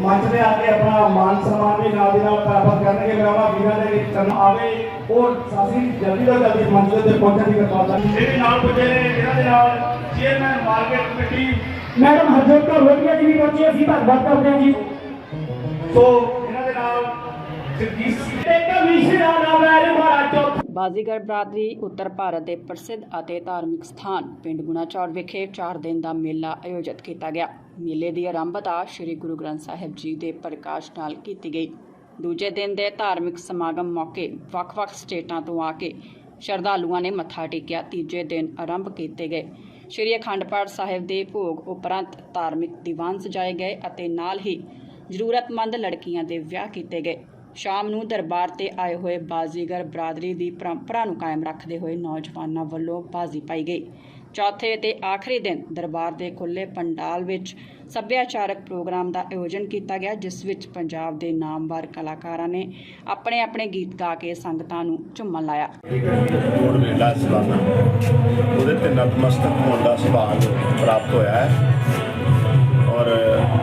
ਮੰਚ ਤੇ ਆ ਕੇ ਆਪਣਾ ਮਾਨ ਸਨਮਾਨ ਵੀ ਨਾਲ ਦੀ ਨਾਲ ਪ੍ਰਾਪਤ ਕਰਨਗੇ ਮੈਂ ਉਹਨਾਂ ਵੀਰਾਂ ਦੇ ਵਿੱਚ ਕਰਨ ਆਵੇ ਉਹ ਅਸੀਂ ਜਲਦੀ ਤੋਂ ਜਲਦੀ ਮੰਚ ਦੇ ਉੱਤੇ ਪਹੁੰਚਣ ਦੀ ਕਿਰਪਾਲਤਾ ਇਹ ਵੀ ਨਾਲ ਪੁੱਜੇ ਨੇ ਇਹਨਾਂ ਦੇ ਨਾਲ। Chairman market committee madam Harjot Kaur Lohia ji ਵੀ ਪਹੁੰਚੀ ਅਸੀਂ ਧੰਨਵਾਦ ਕਰਦੇ ਹਾਂ ਜੀ। ਸੋ ਇਹਨਾਂ ਦੇ ਨਾਲ ਜਗਦੀਸ਼ ਸਿੰਘ। ਤੇ ਕਮਿਸ਼ਨਰ ਵੈਰ ਮਾਰਾ ਚੌਥਾ। ਬਾਜ਼ੀਗਰ ਬਰਾਦਰੀ ਉੱਤਰ ਭਾਰਤ ਦੇ ਪ੍ਰਸਿੱਧ ਅਤੇ ਧਾਰਮਿਕ ਸਥਾਨ ਪਿੰਡ ਗੁਨਾਚੌਰ ਵਿਖੇ 4 ਦਿਨ ਦਾ ਮੇਲਾ ਆਯੋਜਿਤ ਕੀਤਾ ਗਿਆ। ਮੇਲੇ ਦੀ ਆਰੰਭਤਾ ਸ੍ਰੀ ਗੁਰੂ ਗ੍ਰੰਥ ਸਾਹਿਬ ਜੀ ਦੇ ਪ੍ਰਕਾਸ਼ ਨਾਲ ਕੀਤੀ ਗਈ। ਦੂਜੇ ਦਿਨ ਦੇ ਧਾਰਮਿਕ ਸਮਾਗਮ ਮੌਕੇ ਵੱਖ-ਵੱਖ ਸਟੇਟਾਂ ਤੋਂ ਆ ਕੇ ਸ਼ਰਧਾਲੂਆਂ ਨੇ ਮੱਥਾ ਟੇਕਿਆ। ਤੀਜੇ ਦਿਨ ਆਰੰਭ ਕੀਤੇ ਗਏ। ਸ੍ਰੀ ਅਖੰਡ ਪਾਠ ਸਾਹਿਬ ਦੇ ਭੋਗ ਉਪਰੰਤ ਧਾਰਮਿਕ ਦੀਵਾਨ ਸਜਾਏ ਗਏ ਅਤੇ ਨਾਲ ਹੀ ਜ਼ਰੂਰਤਮੰਦ ਲੜਕੀਆਂ ਦੇ ਵਿਆਹ ਕੀਤੇ ਗਏ। ਸ਼ਾਮ ਨੂੰ ਦਰਬਾਰ ਤੇ ਆਏ ਹੋਏ ਬਾਜ਼ੀਗਰ ਬਰਾਦਰੀ ਦੀ ਪਰੰਪਰਾ ਨੂੰ ਕਾਇਮ ਰੱਖਦੇ ਹੋਏ ਨੌਜਵਾਨਾਂ ਵੱਲੋਂ ਬਾਜ਼ੀ ਪਾਈ ਗਈ। ਚੌਥੇ ਤੇ ਆਖਰੀ ਦਿਨ ਦਰਬਾਰ ਦੇ ਖੁੱਲੇ ਪੰਡਾਲ ਵਿੱਚ ਸੱਭਿਆਚਾਰਕ ਪ੍ਰੋਗਰਾਮ ਦਾ ਆਯੋਜਨ ਕੀਤਾ ਗਿਆ, ਜਿਸ ਵਿੱਚ ਪੰਜਾਬ ਦੇ ਨਾਮਵਰ ਕਲਾਕਾਰਾਂ ਨੇ ਆਪਣੇ ਆਪਣੇ ਗੀਤ ਗਾ ਕੇ ਸੰਗਤਾਂ ਨੂੰ ਝੁੰਮਣ ਲਾਇਆ। ਉਹਦੇ ਤੇ ਨਤਮਸਤਕ ਹੋਣ ਦਾ ਸੁਭਾਗ ਪ੍ਰਾਪਤ ਹੋਇਆ ਹੈ। ਔਰ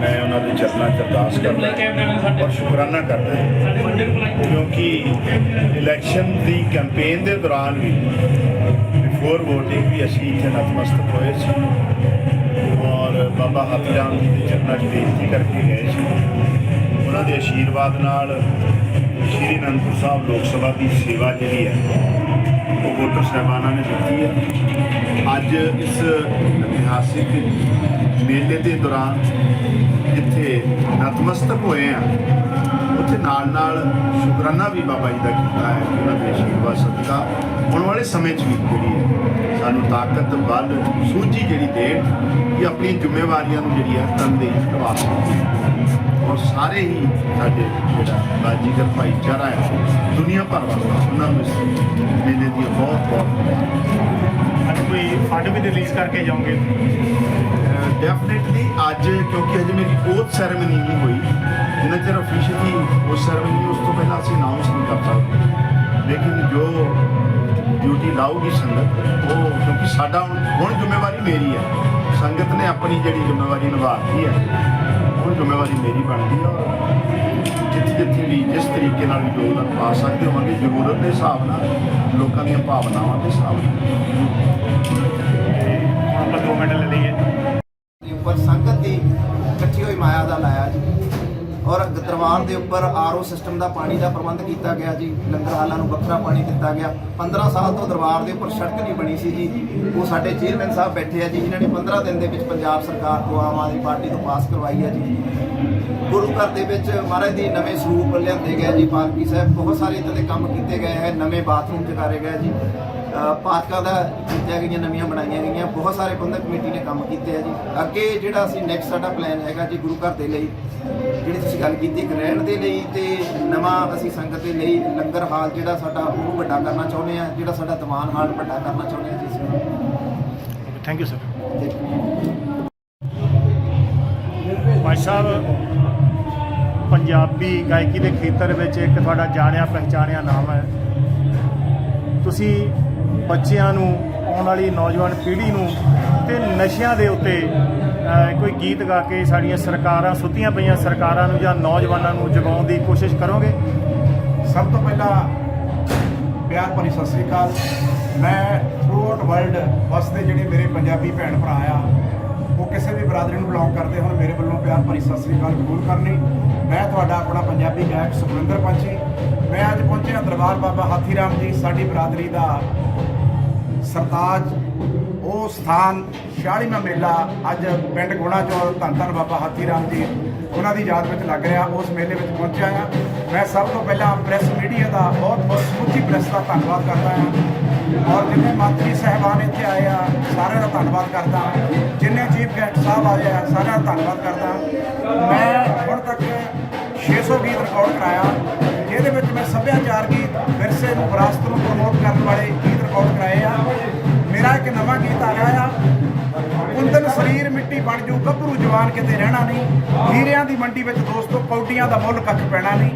ਮੈਂ ਉਹਨਾਂ ਦੇ ਚਰਨਾਂ 'ਚ ਅਰਦਾਸ ਕਰਦਾ ਔਰ ਸ਼ੁਕਰਾਨਾ ਕਰਦਾ ਕਿਉਂਕਿ ਇਲੈਕਸ਼ਨ ਦੀ ਕੈਂਪੇਨ ਦੇ ਦੌਰਾਨ ਵੀ ਬਿਫੋਰ VOTING ਵੀ ਅਸੀਂ ਇੱਥੇ ਨਤਮਸਤਕ ਹੋਏ ਸੀ। ਬਾਬਾ ਹਥਰਾਮ ਜੀ ਦੇ ਚਰਨਾਂ 'ਚ ਬੇਨਤੀ ਕਰਕੇ ਗਏ ਸੀ। ਉਹਨਾਂ ਦੇ ਆਸ਼ੀਰਵਾਦ ਨਾਲ ਸ਼੍ਰੀ ਅਨੰਦਪੁਰ ਸਾਹਿਬ ਲੋਕ ਸਭਾ ਦੀ ਸੇਵਾ ਜਿਹੜੀ ਹੈ, ਉਹ ਵੋਟਰ ਸਾਹਿਬਾਨਾਂ ਨੇ ਦਿੱਤੀ ਹੈ। ਅੱਜ ਇਸ ਇਤਿਹਾਸਿਕ ਮੇਲੇ ਦੇ ਦੌਰਾਨ ਜਿੱਥੇ ਨਤਮਸਤਕ ਹੋਏ ਆ ਉੱਥੇ ਨਾਲ ਨਾਲ ਸ਼ੁਕਰਾਨਾ ਵੀ ਬਾਬਾ ਜੀ ਦਾ ਕੀਤਾ ਹੈ ਕਿ ਉਹਨਾਂ ਦੇ ਆਸ਼ੀਰਵਾਦ ਸਦਕਾ ਆਉਣ ਵਾਲੇ ਸਮੇਂ 'ਚ ਵੀ ਜਿਹੜੀ ਹੈ ਸਾਨੂੰ ਤਾਕਤ ਬਲ ਸੂਝੀ ਜਿਹੜੀ ਦੇਣ ਕਿ ਆਪਣੀ ਜ਼ਿੰਮੇਵਾਰੀਆਂ ਨੂੰ ਜਿਹੜੀ ਹੈ ਤਨਦੇਹੀ ਨਿਭਾ ਸਕੀਏ। ਔਰ ਸਾਰੇ ਹੀ ਸਾਡੇ ਜਿਹੜਾ ਬਾਜੀਗਰ ਭਾਈਚਾਰਾ ਹੈ ਦੁਨੀਆ ਭਰ ਵਾਲਾ ਉਹਨਾਂ ਨੂੰ ਮੇਲੇ ਦੀ ਬਹੁਤ ਬਹੁਤ ਅੱਜ ਕੋਈ ਫੰਡ ਵੀ ਰਿਲੀਜ਼ ਕਰਕੇ ਜਾਓਗੇ? ਡੈਫੀਨਿਟਲੀ ਅੱਜ ਕਿਉਂਕਿ ਅਜੇ ਮੇਰੀ ਓਥ ਸੈਰੇਮਨੀ ਨਹੀਂ ਹੋਈ। ਜਿੰਨਾ ਚਿਰ ਅਫੀਸ਼ੀਅਲੀ ਉਹ ਸੈਰੇਮਨੀ ਉਸ ਤੋਂ ਪਹਿਲਾਂ ਅਸੀਂ ਅਨਾਉਂਸ ਨਹੀਂ ਕਰ ਸਕਦੇ ਲੇਕਿਨ ਜੋ ਡਿਊਟੀ ਲਾਊਗੀ ਸੰਗਤ ਉਹ ਕਿਉਂਕਿ ਸਾਡਾ ਹੁਣ ਜ਼ਿੰਮੇਵਾਰੀ ਮੇਰੀ ਹੈ। ਸੰਗਤ ਨੇ ਆਪਣੀ ਜਿਹੜੀ ਜ਼ਿੰਮੇਵਾਰੀ ਨਿਭਾਤੀ ਹੈ ਉਹ ਜ਼ਿੰਮੇਵਾਰੀ ਮੇਰੀ ਬਣਦੀ ਹੈ ਜਿੱਥੇ ਜਿੱਥੇ ਵੀ ਜਿਸ ਤਰੀਕੇ ਨਾਲ ਵੀ ਯੋਗਦਾਨ ਪਾ ਸਕਦੇ ਹੋਵਾਂਗੇ ਜ਼ਰੂਰਤ ਦੇ ਹਿਸਾਬ ਨਾਲ ਲੋਕਾਂ ਦੀਆਂ ਭਾਵਨਾਵਾਂ ਦੇ ਹਿਸਾਬ ਨਾਲ। ਆਪਾਂ 2 ਮਿੰਟ ਲੈ ਲਈਏ। ਉੱਪਰ ਸੰਗਤ ਦੀ ਇਕੱਠੀ ਹੋਈ ਮਾਇਆ ਦਾ ਲਾਇਆ ਜੀ। ਔਰ ਦਰਬਾਰ ਦੇ ਉੱਪਰ ਆਰਓ ਸਿਸਟਮ ਦਾ ਪਾਣੀ ਦਾ ਪ੍ਰਬੰਧ ਕੀਤਾ ਗਿਆ ਜੀ। ਲੰਗਰ ਹਾਲਾਂ ਨੂੰ ਵੱਖਰਾ ਪਾਣੀ ਦਿੱਤਾ ਗਿਆ। 15 ਸਾਲ ਤੋਂ ਦਰਬਾਰ ਦੇ ਉੱਪਰ ਸੜਕ ਨਹੀਂ ਬਣੀ ਸੀ ਜੀ। ਉਹ ਸਾਡੇ ਚੇਅਰਮੈਨ ਸਾਹਿਬ ਬੈਠੇ ਆ ਜੀ, ਜਿਨ੍ਹਾਂ ਨੇ 15 ਦਿਨ ਦੇ ਵਿੱਚ ਪੰਜਾਬ ਸਰਕਾਰ ਤੋਂ ਆਮ ਆਦਮੀ ਪਾਰਟੀ ਤੋਂ ਪਾਸ ਕਰਵਾਈ ਹੈ ਜੀ। ਗੁਰੂ ਘਰ ਦੇ ਵਿੱਚ ਮਹਾਰਾਜ ਦੀ ਨਵੇਂ ਸਰੂਪ ਲਿਆਂਦੇ ਗਏ ਜੀ, ਪਾਲਕੀ ਸਾਹਿਬ। ਬਹੁਤ ਸਾਰੇ ਇਦਾਂ ਦੇ ਕੰਮ ਕੀਤੇ ਗਏ ਹੈ, ਨਵੇਂ ਬਾਥਰੂਮ ਚਕਾਰੇ ਗਏ ਜੀ। ਪਾਤਕਾਂ ਦਾ ਕੀਤੀਆਂ ਗਈਆਂ ਨਵੀਆਂ ਬਣਾਈਆਂ ਗਈਆਂ ਬਹੁਤ ਸਾਰੇ ਪ੍ਰਬੰਧਕ ਕਮੇਟੀ ਨੇ ਕੰਮ ਕੀਤੇ ਆ ਜੀ। ਅੱਗੇ ਜਿਹੜਾ ਅਸੀਂ ਨੈਕਸਟ ਸਾਡਾ ਪਲਾਨ ਹੈਗਾ ਜੀ ਗੁਰੂ ਘਰ ਦੇ ਲਈ ਜਿਹੜੀ ਤੁਸੀਂ ਗੱਲ ਕੀਤੀ ਇੱਕ ਰਹਿਣ ਦੇ ਲਈ ਤੇ ਨਵਾਂ ਅਸੀਂ ਸੰਗਤ ਦੇ ਲਈ ਲੰਗਰ ਹਾਲ ਜਿਹੜਾ ਸਾਡਾ ਉਹ ਵੱਡਾ ਕਰਨਾ ਚਾਹੁੰਦੇ ਆ ਜਿਹੜਾ ਸਾਡਾ ਦੀਵਾਨ ਹਾਲ ਵੱਡਾ ਕਰਨਾ ਚਾਹੁੰਦੇ ਆ ਜੀ ਅਸੀਂ। Thank you sir Bhai Sahib Punjabi ਗਾਇਕੀ ਦੇ ਖੇਤਰ ਵਿੱਚ ਇੱਕ ਤੁਹਾਡਾ ਜਾਣਿਆ ਪਹਿਚਾਣਿਆ ਨਾਮ ਹੈ। ਤੁਸੀਂ ਬੱਚਿਆਂ ਨੂੰ ਆਉਣ ਵਾਲੀ ਨੌਜਵਾਨ ਪੀੜ੍ਹੀ ਨੂੰ ਤੇ ਨਸ਼ਿਆਂ ਦੇ ਉੱਤੇ ਕੋਈ ਗੀਤ ਗਾ ਕੇ ਸਾਡੀਆਂ ਸਰਕਾਰਾਂ ਸੁੱਤੀਆਂ ਪਈਆਂ ਸਰਕਾਰਾਂ ਨੂੰ ਜਾਂ ਨੌਜਵਾਨਾਂ ਨੂੰ ਜਗਾਉਣ ਦੀ ਕੋਸ਼ਿਸ਼ ਕਰੋਗੇ? ਸਭ ਤੋਂ ਪਹਿਲਾਂ ਪਿਆਰ ਭਰੀ ਸਤਿ ਸ੍ਰੀ ਅਕਾਲ। ਮੈਂ ਥਰੂਆਊਟ ਵਰਲਡ ਵਸਦੇ ਜਿਹੜੇ ਮੇਰੇ ਪੰਜਾਬੀ ਭੈਣ ਭਰਾ ਆ, ਉਹ ਕਿਸੇ ਵੀ ਬਰਾਦਰੀ ਨੂੰ ਬਿਲੋਂਗ ਕਰਦੇ ਹੋਣ, ਮੇਰੇ ਵੱਲੋਂ ਪਿਆਰ ਭਰੀ ਸਤਿ ਸ੍ਰੀ ਅਕਾਲ ਕਬੂਲ ਕਰਨੀ। ਮੈਂ ਤੁਹਾਡਾ ਆਪਣਾ ਪੰਜਾਬੀ ਗਾਇਕ ਸੁਖਵਿੰਦਰ ਪੰਛੀ ਮੈਂ ਅੱਜ ਪਹੁੰਚਿਆ ਦਰਬਾਰ ਬਾਬਾ ਹਾਥੀ ਰਾਮ ਜੀ, ਸਾਡੀ ਬਰਾਦਰੀ ਦਾ ਸਰਤਾਜ। ਉਹ ਸਥਾਨ 46ਵਾਂ ਮੇਲਾ ਅੱਜ ਪਿੰਡ ਗੁਣਾ ਚੌਰ ਧੰਨ ਧੰਨ ਬਾਬਾ ਹਾਥੀ ਰਾਮ ਜੀ, ਉਹਨਾਂ ਦੀ ਯਾਦ ਵਿੱਚ ਲੱਗ ਰਿਹਾ। ਉਸ ਮੇਲੇ ਵਿੱਚ ਪਹੁੰਚਿਆ ਆ ਮੈਂ ਸਭ ਤੋਂ ਪਹਿਲਾਂ ਪ੍ਰੈਸ ਮੀਡੀਆ ਦਾ ਬਹੁਤ ਬਹੁਤ ਸਮੁੱਚੀ ਪ੍ਰੈਸ ਦਾ ਧੰਨਵਾਦ ਕਰਦਾ ਹਾਂ। ਔਰ ਜਿੰਨੇ ਮੰਤਰੀ ਸਹਿਬਾਨ ਇੱਥੇ ਆਏ ਆ, ਸਾਰਿਆਂ ਦਾ ਧੰਨਵਾਦ ਕਰਦਾ ਜਿੰਨੇ ਚੀਫ ਗੈਸਟ ਸਾਹਿਬ ਆਏ ਆ, ਸਾਰਿਆਂ ਦਾ ਧੰਨਵਾਦ ਕਰਦਾ ਮੈਂ ਹੁਣ ਤੱਕ 600 ਗੀਤ ਰਿਕਾਰਡ ਕਰਾਇਆ। ਇਹਦੇ ਵਿੱਚ ਮੈਂ ਸੱਭਿਆਚਾਰ ਗੀਤ ਵਿਰਸੇ ਨੂੰ ਵਿਰਾਸਤ ਨੂੰ ਪ੍ਰਮੋਟ ਕਰਨ ਵਾਲੇ ਗੀਤ ਰਿਕਾਰਡ ਕਰਾਏ ਆ। ਮੇਰਾ ਇੱਕ ਨਵਾਂ ਗੀਤ ਆ ਰਿਹਾ ਆ। ਕੁੰਦਨ ਸਰੀਰ ਮਿੱਟੀ ਬਣ ਜੂ, ਗੱਭਰੂ ਜਵਾਨ ਕਿਤੇ ਰਹਿਣਾ ਨਹੀਂ। ਹੀਰਿਆਂ ਦੀ ਮੰਡੀ ਵਿੱਚ ਦੋਸਤੋ ਕੌਡੀਆਂ ਦਾ ਮੁੱਲ ਕੱਖ ਪੈਣਾ ਨਹੀਂ।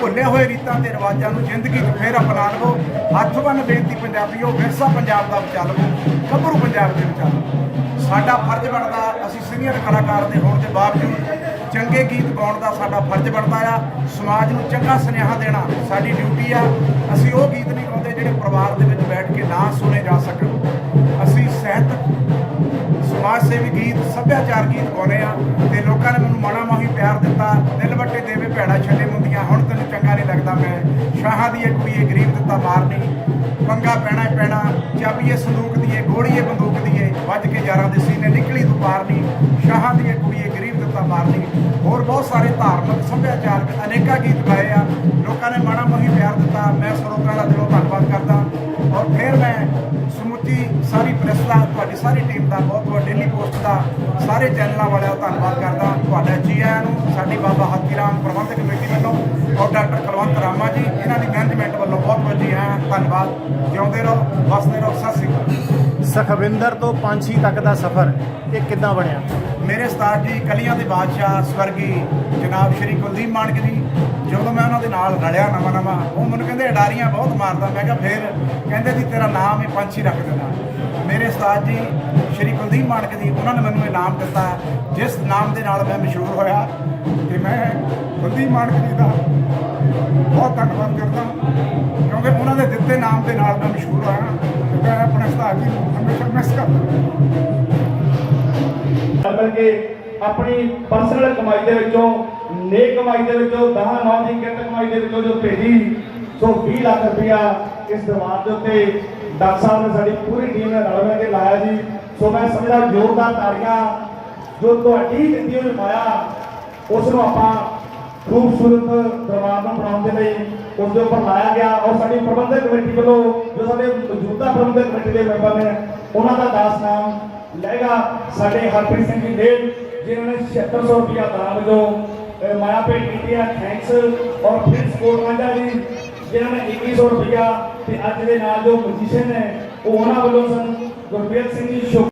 ਭੁੱਲੇ ਹੋਏ ਰੀਤਾਂ ਤੇ ਰਿਵਾਜਾਂ ਨੂੰ ਜ਼ਿੰਦਗੀ 'ਚ ਫੇਰ ਅਪਣਾ ਲਵੋ। ਹੱਥ ਬੰਨ ਬੇਨਤੀ ਪੰਜਾਬੀਓ, ਵਿਰਸਾ ਪੰਜਾਬ ਦਾ ਬਚਾ ਲਵੋ। ਗੱਭਰੂ ਪੰਜਾਬ ਦੇ ਬਚਾ ਲਵੋ। ਸਾਡਾ ਫਰਜ਼ ਬਣਦਾ, ਅਸੀਂ ਸੀਨੀਅਰ ਕਲਾਕਾਰ ਦੇ ਹੋਣ ਦੇ ਬਾਵਜੂਦ ਚੰਗੇ ਗੀਤ ਗਾਉਣ ਦਾ ਸਾਡਾ ਫਰਜ਼ ਬਣਦਾ ਆ। ਸਮਾਜ ਨੂੰ ਚੰਗਾ ਸੁਨੇਹਾ ਦੇਣਾ ਸਾਡੀ ਡਿਊਟੀ ਆ। ਅਸੀਂ ਉਹ ਗੀਤ ਨਹੀਂ ਗਾਉਂਦੇ ਜਿਹੜੇ ਪਰਿਵਾਰ ਦੇ ਵਿੱਚ ਬੈਠ ਕੇ ਨਾ ਸੁਣੇ ਜਾ ਸਕਣ। ਅਸੀਂ ਸਾਹਿਤ ਸਮਾਜ ਸੇਵੀ ਗੀਤ, ਸੱਭਿਆਚਾਰ ਗੀਤ ਗਾਉਂਦੇ ਆ ਤੇ ਲੋਕਾਂ ਨੇ ਮੈਨੂੰ ਮਾਣਾ ਮਾਹੀ ਪਿਆਰ ਦਿੱਤਾ। ਦਿਲ ਵੱਟੇ ਦੇਵੇ ਭੈੜਾ ਛੱਡੇ ਮੁੰਦੀਆਂ, ਹੁਣ ਤੈਨੂੰ ਚੰਗਾ ਨਹੀਂ ਲੱਗਦਾ ਮੈਂ। ਸ਼ਾਹਾਂ ਦੀ ਇਹ ਕੁੜੀਏ ਗਰੀਬ ਦਿੱਤਾ ਮਾਰਨੀ ਪੰਗਾ ਪੈਣਾ ਪੈਣਾ, ਚਾਬੀਏ ਸੰਦੂਕ ਦੀਏ ਗੋੜੀਏ ਬੰਦੂਕ ਦੀਏ, ਵੱਜ ਕੇ ਯਾਰਾਂ ਦੇ ਸੀਨੇ ਨਿਕਲੀ ਤੂੰ ਮਾਰਨੀ ਸ਼ਾਹਾਂ ਦੀ ਇਹ ਕੁੜੀਏ ਗਰੀਬ ਦਿੱਤਾ ਮਾਰਨੀ ਹੋਰ ਬਹੁਤ ਸਾਰੇ ਧਾਰਮਿਕ ਸੱਭਿਆਚਾਰਕ ਅਨੇਕਾਂ ਗੀਤ ਗਾਏ ਆ। ਲੋਕਾਂ ਨੇ ਮਾਣਾ ਮਾਹੀ ਪਿਆਰ ਦਿੱਤਾ। ਮੈਂ ਸਰੋਤਿਆਂ ਦਾ ਦਿਲੋਂ ਧੰਨਵਾਦ ਕਰਦਾ। ਔਰ ਫਿਰ ਮੈਂ ਸਮੁੱਚੀ ਸਾਰੀ ਪ੍ਰੈਸ ਦਾ, ਤੁਹਾਡੀ ਸਾਰੀ ਟੀਮ ਦਾ, ਬਹੁਤ ਬਹੁਤ ਡੇਲੀ ਪੋਸਟ ਦਾ, ਸਾਰੇ ਚੈਨਲਾਂ ਵਾਲਿਆਂ ਦਾ ਧੰਨਵਾਦ ਕਰਦਾ। ਤੁਹਾਡਾ ਜੀ ਆਇਆਂ ਨੂੰ, ਸਾਡੀ ਬਾਬਾ ਹਾਥੀ ਰਾਮ ਪ੍ਰਬੰਧਕ ਕਮੇਟੀ ਵੱਲੋਂ ਔਰ ਡਾਕਟਰ ਕੁਲਵੰਤ ਰਾਮਾ ਜੀ, ਇਹਨਾਂ ਦੀ ਮੈਨੇਜਮੈਂਟ ਵੱਲੋਂ ਬਹੁਤ ਬਹੁਤ ਜੀ ਆਇਆਂ ਧੰਨਵਾਦ। ਜਿਉਂਦੇ ਰਹੋ, ਵਸਦੇ ਰਹੋ। ਸਤਿ ਸ੍ਰੀ ਅਕਾਲ। ਸਖਵਿੰਦਰ ਤੋਂ ਪੰਛੀ ਤੱਕ ਦਾ ਸਫ਼ਰ, ਇਹ ਕਿੱਦਾਂ ਬਣਿਆ? ਮੇਰੇ ਉਸਤਾਦ ਜੀ, ਕਲੀਆਂ ਦੇ ਬਾਦਸ਼ਾਹ ਸਵਰਗੀ ਜਨਾਬ ਸ਼੍ਰੀ ਕੁਲਦੀਪ ਮਾਨਕ ਜੀ, ਜਦੋਂ ਮੈਂ ਉਹਨਾਂ ਦੇ ਨਾਲ ਰਲਿਆ ਨਵਾਂ ਨਵਾਂ, ਉਹ ਮੈਨੂੰ ਕਹਿੰਦੇ ਅਡਾਰੀਆਂ ਬਹੁਤ ਮਾਰਦਾ, ਮੈਂ ਕਿਹਾ ਫੇਰ ਕਹਿੰਦੇ ਜੀ, ਤੇਰਾ ਨਾਮ ਇਹ ਪੰਛੀ ਰੱਖ ਦੇਣਾ ਮੇਰੇ ਉਸਤਾਦ ਜੀ, ਸ਼੍ਰੀ ਕੁਲਦੀਪ ਮਾਨਕ ਜੀ, ਉਹਨਾਂ ਨੇ ਮੈਨੂੰ ਇਹ ਦਿੱਤਾ, ਜਿਸ ਨਾਮ ਦੇ ਨਾਲ ਮੈਂ ਮਸ਼ਹੂਰ ਹੋਇਆ। ਤੇ ਮੈਂ ਕੁਲਦੀਪ ਮਾਨਕ ਜੀ ਦਾ ਬਹੁਤ ਧੰਨਵਾਦ ਕਰਦਾ, ਕਿਉਂਕਿ ਉਹਨਾਂ ਦੇ ਦਿੱਤੇ ਨਾਮ ਦੇ ਨਾਲ ਮੈਂ ਮਸ਼ਹੂਰ ਹੋਇਆ। ਮੈਂ ਆਪਣੇ ਉਸਤਾਦ ਨੂੰ ਹਮੇਸ਼ਾ ਮਿਸ ਕਰਦਾ ਕਰਕੇ ਆਪਣੀ ਪਰਸਨਲ ਕਮਾਈ ਦੇ ਵਿੱਚੋਂ, ਨੇਕ ਕਮਾਈ ਦੇ ਵਿੱਚੋਂ ਦਹਾਂ ਨੌ ਦੀ ਕਿਰਤ ਕਮਾਈ ਦੇ ਵਿੱਚੋਂ ਜੋ ਭੇਜੀ, ਸੋ 20 ਲੱਖ ਰੁਪਇਆ ਇਸ ਦਰਬਾਰ ਦੇ ਉੱਤੇ ਡਾਕਟਰ ਸਾਹਿਬ ਨੇ ਸਾਡੀ ਪੂਰੀ ਟੀਮ ਨੇ ਰਲ ਮਿਲ ਕੇ ਲਾਇਆ ਜੀ। ਸੋ ਮੈਂ ਸਮਝਦਾ ਜ਼ੋਰਦਾਰ ਤਾੜੀਆਂ ਜੋ ਤੁਹਾਡੀ ਦਿੱਤੀ ਹੋਈ ਮਾਇਆ ਉਸ ਨੂੰ ਆਪਾਂ ਖੂਬਸੂਰਤ ਦਰਬਾਰ ਨੂੰ ਬਣਾਉਣ ਦੇ ਲਈ ਉਸ ਦੇ ਉੱਪਰ ਲਾਇਆ ਗਿਆ ਔਰ ਸਾਡੀ ਪ੍ਰਬੰਧਕ ਕਮੇਟੀ ਵੱਲੋਂ ਜੋ ਸਾਡੇ ਮੌਜੂਦਾ ਪ੍ਰਬੰਧਕ ਕਮੇਟੀ ਦੇ ਮੈਂਬਰ ਨੇ, ਉਹਨਾਂ ਦਾ ਦਾਸ ਨਾਮ ਲਏਗਾ ਸਾਡੇ ਹਰਪ੍ਰੀਤ ਸਿੰਘ ਜੀ ਦੇਵ, ਜਿਨ੍ਹਾਂ ਨੇ 7600 ਰੁਪਇਆ ਦਾਨ ਵਜੋਂ ਮਾਇਆ ਭੇਟ ਕੀਤੀ ਹੈ ਥੈਂਕਸ ਔਰ ਫਿਰ ਸਪੋਰਟ ਜੀ, ਜਿਨ੍ਹਾਂ ਨੇ 2100 ਰੁਪਇਆ ਤੇ ਅੱਜ ਦੇ ਨਾਲ ਜੋ ਪੋਜੀਸ਼ਨ ਹੈ ਉਹ ਉਹਨਾਂ ਵੱਲੋਂ ਸਨ, ਗੁਰਪ੍ਰੀਤ ਸਿੰਘ ਜੀ, ਸ਼ੁਕ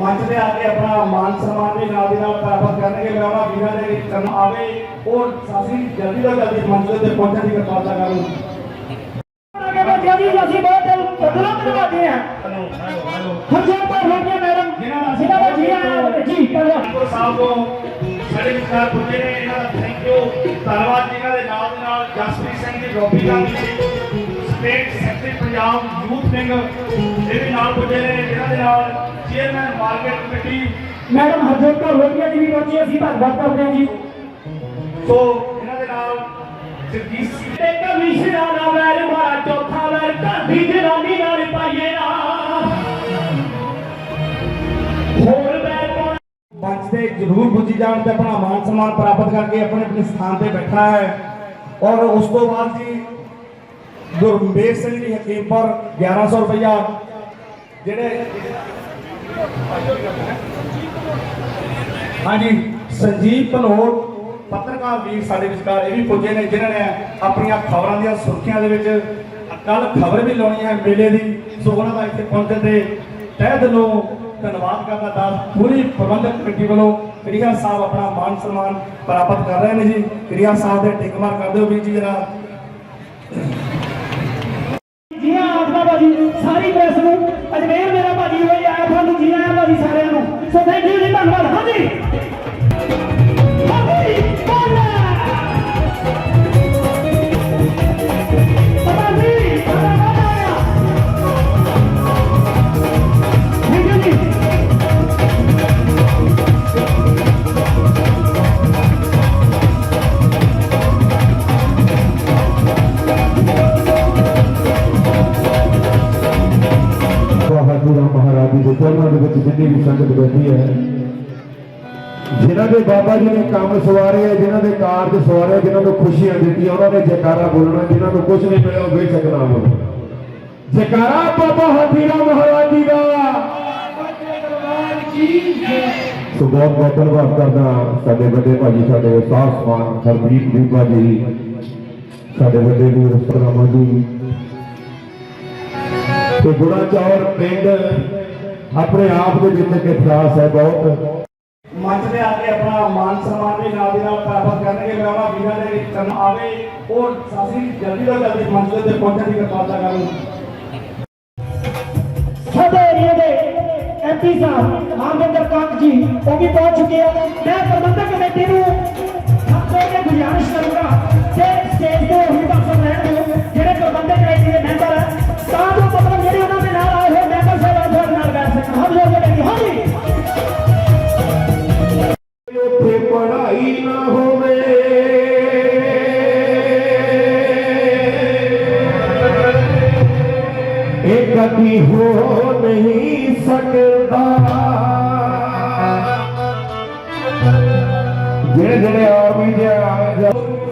ਮੰਚ ਤੇ ਆ ਕੇ ਆਪਣਾ ਮਾਨ ਸਨਮਾਨ ਦੇ ਨਾਲ ਦੀ ਨਾਲ ਪ੍ਰਾਪਤ ਕਰਨਗੇ ਮੈਂ ਉਹਨਾਂ ਵੀਰਾਂ ਦੇ ਵਿੱਚ ਕੰਮ ਆਵੇ ਉਹ ਸਾਸੀ ਜਲਦੀ ਤੋਂ ਜਲਦੀ ਮੰਚ ਤੇ ਪਹੁੰਚਣ ਦੀ ਕਿਰਪਾਲਤਾ ਕਰੋ। ਜਿਹੜੀ ਅਸੀਂ ਬਹੁਤ ਕਦਰਾਂ ਕਰਵਾਦੇ ਹਾਂ। ਹਰ ਜੇ ਪਰ ਹੋ ਗਿਆ ਮੈਡਮ। ਜਿਹਨਾਂ ਦਾ ਜੀ ਆਇਆਂ ਜੀ ਧੰਨਵਾਦ ਸਾਹਿਬ ਤੋਂ ਸਾਡੇ ਵਿਚਾਰ ਪੁੱਜੇ ਨੇ ਇਹਨਾਂ ਦਾ ਥੈਂਕ ਯੂ ਧੰਨਵਾਦ ਇਹਨਾਂ ਦੇ ਨਾਲ ਦੇ ਨਾਲ ਜਸਪ੍ਰੀਤ ਸਿੰਘ ਦੀ ਰੋਪੀ ਦਾ ਵੀ state secretary Punjab youth wing ਇਹ ਵੀ ਨਾਲ ਪੁੱਜੇ ਨੇ ਇਹਨਾਂ ਦੇ ਨਾਲ chairman market committee madam Harjit Kaur ਹੋਣੀ ਜੀ ਵੀ ਪਹੁੰਚੀ ਅਸੀਂ ਧੰਨਵਾਦ ਕਰਦੇ ਹਾਂ ਜੀ। ਸੋ ਇਹਨਾਂ ਦੇ ਨਾਲ ਜਗਜੀਤ ਸਿੰਘ। ਤੇ ਕਮਿਸ਼ਨਰਾਂ ਦਾ ਵੈਰ ਮਾਰਾ ਚੌਥਾ ਵੈਰ ਘਰ ਦੀ ਜਨਾਨੀ ਨਾਲ ਪਾਈਏ ਨਾ। ਹੋਰ ਵੈਰ ਕੌਣ ਮੰਚ ਤੇ ਜ਼ਰੂਰ ਪੁੱਜੀ ਜਾਣ ਤੇ ਆਪਣਾ ਮਾਨ ਸਨਮਾਨ ਪ੍ਰਾਪਤ ਕਰਕੇ ਆਪਣੇ ਆਪਣੇ ਸਥਾਨ ਤੇ ਬੈਠਾ ਹੈ। ਔਰ ਉਸ ਤੋਂ ਬਾਅਦ ਜੀ ਗੁਰਮੇਰ ਸਿੰਘ ਜੀ ਹਕੀਮਪੁਰ 1100 ਰੁਪਇਆ ਜਿਹੜੇ ਹਾਂਜੀ, ਸੰਜੀਵ ਧਨੋਰ, ਪੱਤਰਕਾਰ ਵੀਰ ਸਾਡੇ ਵਿਚਕਾਰ ਇਹ ਵੀ ਪੁੱਜੇ ਨੇ, ਜਿਨ੍ਹਾਂ ਨੇ ਆਪਣੀਆਂ ਖਬਰਾਂ ਦੀਆਂ ਸੁਰਖੀਆਂ ਦੇ ਵਿੱਚ ਕੱਲ ਖਬਰ ਵੀ ਲਾਉਣੀ ਹੈ ਮੇਲੇ ਦੀ। ਸੋ ਉਹਨਾਂ ਦਾ ਇੱਥੇ ਪਹੁੰਚਣ ਤੇ ਤਹਿ ਦਿਲੋਂ ਧੰਨਵਾਦ ਕਰਦਾ ਦਾ ਪੂਰੀ ਪ੍ਰਬੰਧਕ ਕਮੇਟੀ ਵੱਲੋਂ ਕ੍ਰਿਆ ਸਾਹਿਬ ਆਪਣਾ ਮਾਨ ਸਨਮਾਨ ਪ੍ਰਾਪਤ ਕਰ ਰਹੇ ਨੇ ਜੀ। ਕ੍ਰਿਆ ਸਾਹਿਬ ਦੇ ਟਿਕਮਾਰ ਕਰ ਦਿਓ ਵੀਰ ਜੀ, ਜਰਾ। ਭਾਜੀ, ਸਾਰੀ ਪ੍ਰੈਸ ਨੂੰ ਅਜਮੇਰ ਮੇਰਾ ਭਾਜੀ ਹੋਈ ਆਇਆ ਤੁਹਾਨੂੰ ਜੀ ਆਇਆ ਭਾਜੀ ਸਾਰਿਆਂ ਨੂੰ। ਸੋ ਥੈਂਕ ਯੂ ਜੀ, ਧੰਨਵਾਦ। ਹਾਂਜੀ। ਦੇ ਨੇ ਕੰਮ ਸਵਾਰੇ ਆ ਜਿਨ੍ਹਾਂ ਦੇ ਕਾਰਜ ਸਵਾਰੇ ਆ, ਜਿਨ੍ਹਾਂ ਨੂੰ ਖੁਸ਼ੀਆਂ ਦਿੱਤੀਆਂ ਉਹਨਾਂ ਨੇ ਜੈਕਾਰਾ ਬੋਲਣਾ ਜਿਨ੍ਹਾਂ ਨੂੰ ਕੁਝ ਨਹੀਂ ਮਿਲਿਆ ਉਹ ਬੇਸ਼ੱਕ ਨਾ ਬੋਲਣ। ਜੈਕਾਰਾ ਬਾਬਾ ਹਾਥੀ ਮਹਾਰਾਜ ਜੀ ਦਾ। ਸੋ ਬਹੁਤ ਬਹੁਤ ਧੰਨਵਾਦ ਕਰਦਾ ਸਾਡੇ ਵੱਡੇ ਭਾਜੀ ਸਾਡੇ ਉਸਤਾਦ ਸਮਾਨ ਹਰਦੀਪ ਬੀਬਾ ਜੀ ਸਾਡੇ ਵੱਡੇ ਵੀਰ ਸਤਨਾਮਾ ਜੀ। ਤੇ ਗੁੜਾ ਚੌਰ ਪਿੰਡ ਆਪਣੇ ਆਪ ਦੇ ਵਿੱਚ ਇੱਕ ਇਤਿਹਾਸ ਹੈ ਬਹੁਤ। ਮੰਚ ਤੇ ਆ ਕੇ ਆਪਣਾ ਮਾਨ ਸਨਮਾਨ ਦੇ ਨਾਲ ਦੇ ਨਾਲ ਪ੍ਰਾਪਤ ਕਰਨਗੇ। ਮੈਂ ਵੀਰਾਂ ਦੇ ਵਿੱਚ ਕਰਨ ਆਵੇ ਔਰ ਸਾਸੀ ਜਲਦੀ ਤੋਂ ਜਲਦੀ ਮੰਚ ਦੇ ਪਹੁੰਚਣ ਦੀ ਕਿਰਪਾਲਤਾ ਕਰੋ ਸਾਡੇ ਏਰੀਏ ਦੇ ਐਮਪੀ ਸਾਹਿਬ ਮਾਨਵਿੰਦਰ ਕਾਂਤ ਜੀ, ਉਹ ਵੀ ਪਹੁੰਚ ਚੁੱਕੇ ਆ। ਮੈਂ ਪ੍ਰਬੰਧਕ ਕਮੇਟੀ ਨੂੰ ਹੱਥ ਕੇ ਗੁਜ਼ਾਰਿਸ਼ ਕਰੂੰਗਾ।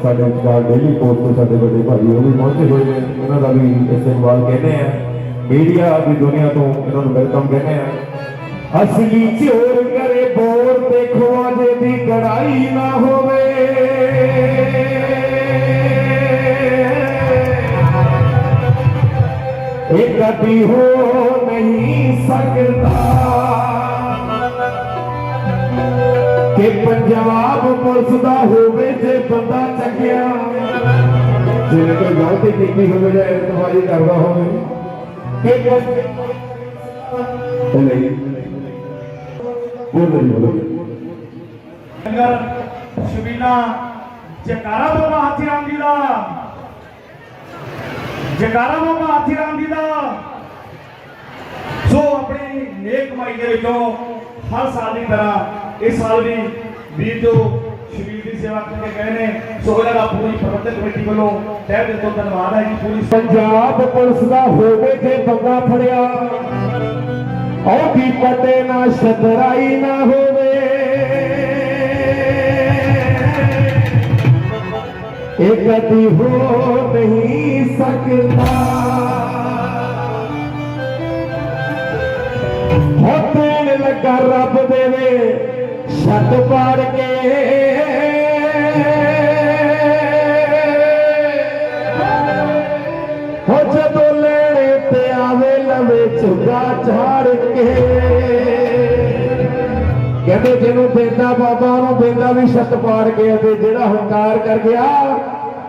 ਸਾਡੇ ਵਿਚਾਰ ਡੇਲੀ ਪੋਸਟ ਤੋਂ ਸਾਡੇ ਵੱਡੇ ਭਾਈ ਉਹ ਵੀ ਪਹੁੰਚੇ ਹੋਏ ਨੇ। ਉਹਨਾਂ ਦਾ ਵੀ ਇਸਤੇਮਾਲ ਕਹਿੰਦੇ ਆ। ਮੀਡੀਆ ਦੀ ਦੁਨੀਆ ਤੋਂ ਇਹਨਾਂ ਨੂੰ ਵੈਲਕਮ ਕਹਿੰਦੇ ਆ। ਅਸਲੀ ਚੋਰ ਕਰੇ ਬੋਰ ਦੇਖੋ ਅਜੇ ਦੀ ਕੜਾਈ ਨਾ ਹੋਵੇ। ਇਹ ਕਦੀ ਹੋ ਨਹੀਂ ਸਕਦਾ। ਕਿ ਪੰਜਾਬ ਪੁਲਿਸ ਦਾ ਹੋਵੇ ਜੇ ਬੰਦਾ ਚੱਕਿਆ ਜੇ ਕੋਈ ਗਲਤੀ ਕੀਤੀ ਹੋਵੇ ਜਾਂ ਇਤਵਾਜੀ ਕਰਦਾ ਹੋਵੇ। ਕਿ ਉਹ ਨਹੀਂ। ਬੋਲੋ ਜੀ, ਬੋਲੋ। ਲੰਗਰ ਸ਼ਬੀਨਾ ਜਕਾਰਾ ਬਾਬਾ ਹਾਥੀ ਰਾਮ ਜੀ ਦਾ। ਜਕਾਰਾ ਬਾਬਾ ਹਾਥੀ ਰਾਮ ਜੀ ਦਾ। ਸੋ ਆਪਣੀ ਨੇਕ ਕਮਾਈ ਦੇ ਵਿੱਚੋਂ ਹਰ ਸਾਲ ਦੀ ਤਰ੍ਹਾਂ ਇਸ ਸਾਲ ਵੀ ਵੀਰ ਜੋ ਸ਼ਬੀਰ ਦੀ ਸੇਵਾ ਕਰਕੇ ਗਏ ਨੇ ਸੋ ਉਹਨਾਂ ਦਾ ਪੂਰੀ ਪ੍ਰਬੰਧਕ ਕਮੇਟੀ ਵੱਲੋਂ ਤਹਿ ਦਿਲ ਤੋਂ ਧੰਨਵਾਦ ਹੈ ਜੀ ਪੂਰੀ ਪੰਜਾਬ ਪੁਲਿਸ ਦਾ ਹੋਵੇ ਜੇ ਬੰਦਾ ਫੜਿਆ ਔਖੀ ਪਟੇ ਨਾ ਸ਼ਤਰਾਈ ਨਾ ਹੋਵੇ ਇਹ ਕਦੀ ਹੋ ਨਹੀਂ ਸਕਦਾ ਹੋ ਦੇਣ ਰੱਬ ਦੇਵੇ। ਛੱਤ ਪਾੜ ਕੇ। ਹੋ ਜਦੋਂ ਲੈਣੇ ਤੇ ਆਵੇ ਲਵੇ ਝੁਗਾ ਝਾੜ ਕੇ। ਕਹਿੰਦੇ ਜਿਹਨੂੰ ਬੇਦਾ ਬਾਬਾ ਨੂੰ ਬੇਦਾ ਵੀ ਛੱਤ ਪਾੜ ਕੇ ਤੇ ਜਿਹੜਾ ਹੰਕਾਰ ਕਰ ਗਿਆ,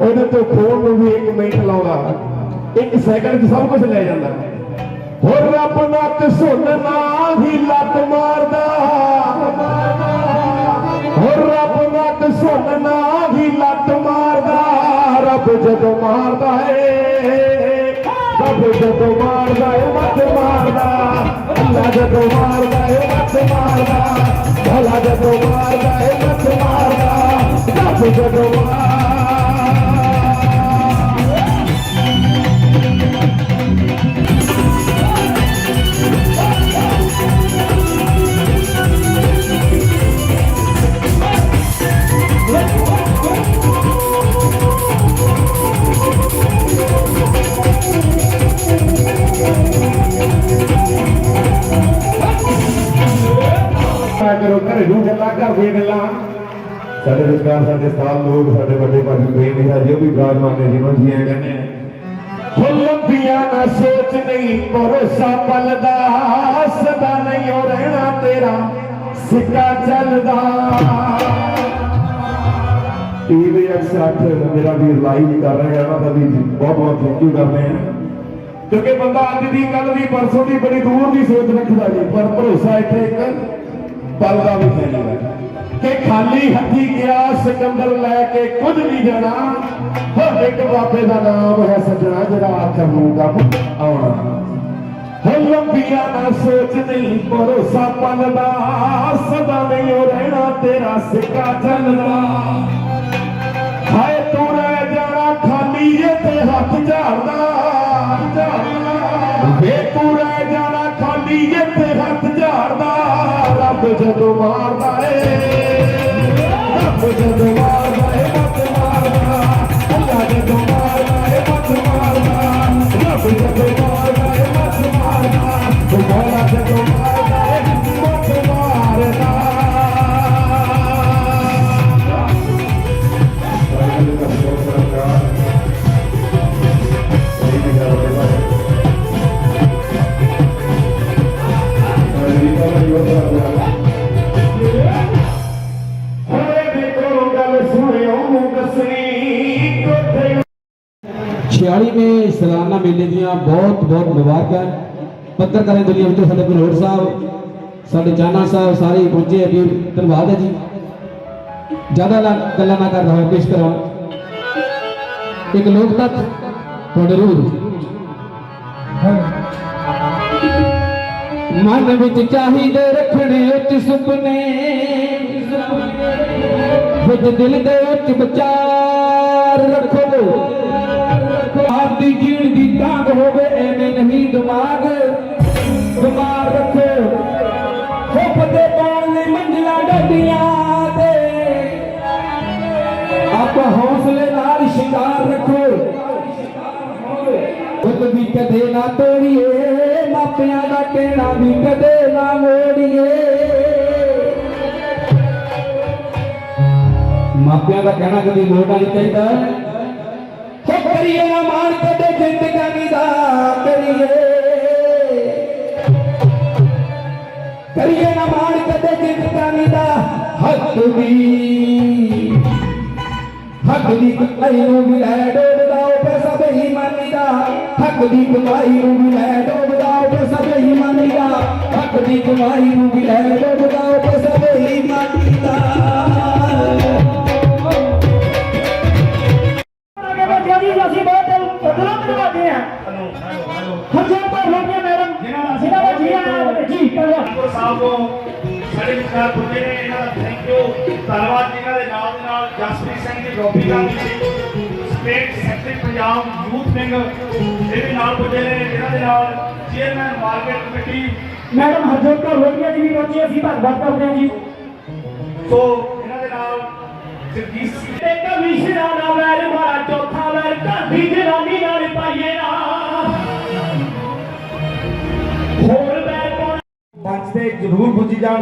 ਉਹਦੇ ਤੋਂ ਖੋਣ ਨੂੰ ਵੀ 1 ਮਿੰਟ ਲਾਉਂਦਾ। ਇੱਕ ਸੈਕਿੰਡ 'ਚ ਸਭ ਕੁਝ ਲੈ ਜਾਂਦਾ। ਹੋਰ ਰੱਬ ਨੱਕ ਸੁਣਨਾ ਹੀ ਲੱਤ ਮਾਰਦਾ। ਹੋਰ ਰੱਬ ਨੱਕ ਸੁਣਨਾ ਹੀ ਲੱਤ ਮਾਰਦਾ। ਰੱਬ ਜਦੋਂ ਮਾਰਦਾ ਏ, ਰੱਬ ਜਦੋਂ ਮਾਰਦਾ ਏ, ਮੱਤ ਮਾਰਦਾ। ਅੱਲਾ ਜਦੋਂ ਮਾਰਦਾ ਏ, ਮੱਤ ਮਾਰਦਾ। ਭਲਾ ਜਦੋਂ ਮਾਰਦਾ ਏ, ਮੱਤ ਮਾਰਦਾ। ਰੱਬ ਜਦੋਂ ਮਾਰਦਾ ਭਾਜੀ ਬੇਨ ਹੈ ਜੋ ਵੀ ਬਰਾਦਮਾਨ ਨੇ ਜਿਹਨੂੰ ਜੀ ਆਇਆਂ ਕਹਿੰਦੇ। ਆ ਫੁੱਲੰਬੀਆਂ ਨਾ ਸੋਚ ਨਹੀਂ, ਭਰੋਸਾ ਪਲਦਾ, ਸਦਾ ਨਹੀਂ ਹੋ ਰਹਿਣਾ ਤੇਰਾ ਸਿੱਕਾ ਚੱਲਦਾ। ਟੀਵੀ 68 ਮੇਰਾ ਵੀ ਲਾਈਵ ਕਰ ਰਿਹਾ ਉਹਨਾਂ ਦਾ ਵੀ ਬਹੁਤ ਬਹੁਤ ਥੈਂਕ ਯੂ ਕਰਦੇ ਆ ਕਿਉਂਕਿ ਬੰਦਾ ਅੱਜ ਦੀ ਕੱਲ ਦੀ, ਪਰਸੋਂ ਦੀ ਬੜੀ ਦੂਰ ਦੀ ਸੋਚ ਰੱਖਦਾ ਜੀ, ਪਰ ਭਰੋਸਾ ਇੱਥੇ ਇੱਕ ਪਲ ਦਾ ਵੀ ਹੈ ਕਿ ਖਾਲੀ ਹੱਥੀ ਗਿਆ ਸਿਕੰਦਰ ਲੈ ਕੇ ਕੁਝ ਨਹੀਂ ਜਾਣਾ। ਹੋ ਇੱਕ ਬਾਬੇ ਦਾ ਨਾਮ ਹੈ ਸੱਜਣਾ, ਜਿਹੜਾ ਆਖਰ ਨੂੰ ਕੰਮ ਆਉਣਾ। ਹੋ ਲੰਬੀਆਂ ਨਾ ਸੋਚ ਨਹੀਂ, ਭਰੋਸਾ ਪਲਦਾ ਸਦਾ ਨਹੀਂ ਉਹ ਰਹਿਣਾ, ਤੇਰਾ ਸਿੱਕਾ ਚੱਲਦਾ। ਹਾਏ, ਤੂੰ ਰਹਿ ਜਾਣਾ, ਖਾਲੀ ਜੇ ਤੇ ਹੱਥ ਝਾੜਦਾ। ਵੇ, ਤੂੰ ਰਹਿ ਜਾਣਾ, ਖਾਲੀ ਜੇ ਤੇ ਹੱਥ ਝਾੜਦਾ। ਰੱਬ ਜਦੋਂ ਮਾਰਦਾ ਏ। ਰੱਬ ਜਦੋਂ ਸਾਲਾਨਾ ਮੇਲੇ ਦੀਆਂ ਬਹੁਤ ਬਹੁਤ ਮੁਬਾਰਕਾਂ ਪੱਤਰਕਾਰਾਂ ਦੁਨੀਆ ਵਿੱਚੋਂ ਸਾਡੇ ਬਨੋੜ ਸਾਹਿਬ ਸਾਡੇ ਜਾਨਾ ਸਾਹਿਬ ਸਾਰੇ ਪਹੁੰਚੇ ਵੀਰ ਧੰਨਵਾਦ ਹੈ ਜੀ ਜ਼ਿਆਦਾ ਗੱਲਾਂ ਨਾ ਕਰਦਾ ਹੋਇਆ ਪੇਸ਼ ਕਰਾਂ ਇੱਕ ਲੋਕ ਤੱਕ ਤੁਹਾਡੇ ਰੂਹ ਮਨ ਵਿੱਚ ਚਾਹੀਦੇ ਰੱਖਣੇ ਉੱਚ ਸੁਪਨੇ ਵਿੱਚ ਦਿਲ ਦੇ ਉੱਚ ਵਿਚਾਰ ਹੌਸਲੇ ਰੱਖੋ। ਉਹ ਵੀ ਕਦੇ ਨਾ ਤੋੜੀਏ, ਮਾਪਿਆਂ ਦਾ ਕਹਿਣਾ ਵੀ ਕਦੇ ਨਾ ਮੋੜੀਏ। ਮਾਪਿਆਂ ਦਾ ਕਹਿਣਾ ਕਦੀ ਮੋੜਨਾ ਨਹੀਂ ਚਾਹੀਦਾ ਹੋ ਕਰੀਏ ਨਾ ਮਾਣ ਕਦੇ ਜ਼ਿੰਦਗਾਨੀ ਦਾ ਕਰੀਏ। ਕਰੀਏ ਨਾ ਮਾਣ ਕਦੇ ਜ਼ਿੰਦਗਾਨੀ ਦਾ ਹੱਕ ਦੀ ਸਾਡੇ ਵਿਚਾਰ ਪੁੱਜੇ ਨੇ ਇਹਨਾਂ ਦਾ ਥੈਂਕ ਯੂ ਧੰਨਵਾਦ ਜੀ ਨਾਲ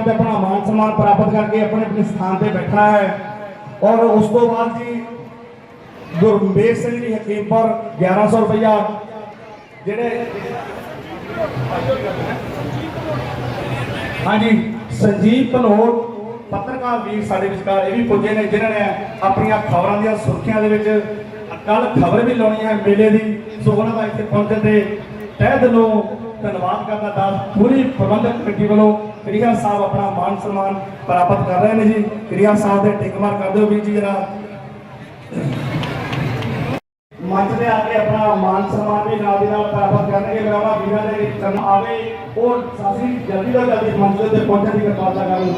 اپنا مان سمانا اپنے اپنے ਔਰ ਉਸ ਤੋਂ ਬਾਅਦ ਜੀ ਗੁਰਮੇਰ ਸਿੰਘ ਜੀ ਹਕੀਮਪੁਰ 1100 ਰੁਪਇਆ ਜਿਹੜੇ ਹਾਂਜੀ, ਸੰਜੀਵ ਭਨੋਟ ਪੱਤਰਕਾਰ ਵੀਰ ਸਾਡੇ ਵਿਚਕਾਰ ਇਹ ਵੀ ਪੁੱਜੇ ਨੇ, ਜਿਨ੍ਹਾਂ ਨੇ ਆਪਣੀਆਂ ਖਬਰਾਂ ਦੀਆਂ ਸੁਰਖੀਆਂ ਦੇ ਵਿੱਚ ਕੱਲ ਖਬਰ ਵੀ ਲਾਉਣੀ ਹੈ ਮੇਲੇ ਦੀ, ਸੋ ਉਹਨਾਂ ਦਾ ਇੱਥੇ ਪਹੁੰਚਣ ਤੇ ਤਹਿ ਦਿਲੋਂ ਧੰਨਵਾਦ ਕਰਦਾ ਦਾ ਪੂਰੀ ਪ੍ਰਬੰਧਕ ਕਮੇਟੀ ਵੱਲੋਂ ਕ੍ਰਿਆ ਸਾਹਿਬ ਆਪਣਾ ਮਾਨ ਸਨਮਾਨ ਪ੍ਰਾਪਤ ਕਰ ਰਹੇ ਨੇ ਜੀ। ਕ੍ਰਿਆ ਸਾਹਿਬ ਦੇ ਟਿਕਮਾਰ ਕਰ ਦਿਓ ਵੀਰ ਜੀ ਜਰਾ। ਮੰਚ ਤੇ ਆ ਕੇ ਆਪਣਾ ਮਾਨ ਸਨਮਾਨ ਵੀ ਨਾਲ ਦੀ ਨਾਲ ਪ੍ਰਾਪਤ ਕਰਨਗੇ ਮੇਰਾ ਵੀਰਾਂ ਦੇ ਵਿੱਚ ਆਵੇ ਉਹ ਸਾਸੀ ਜਲਦੀ ਤੋਂ ਜਲਦੀ ਮੰਚ ਦੇ ਪਹੁੰਚਣ ਦੀ ਕਿਰਪਾਲਤਾ ਕਰਨ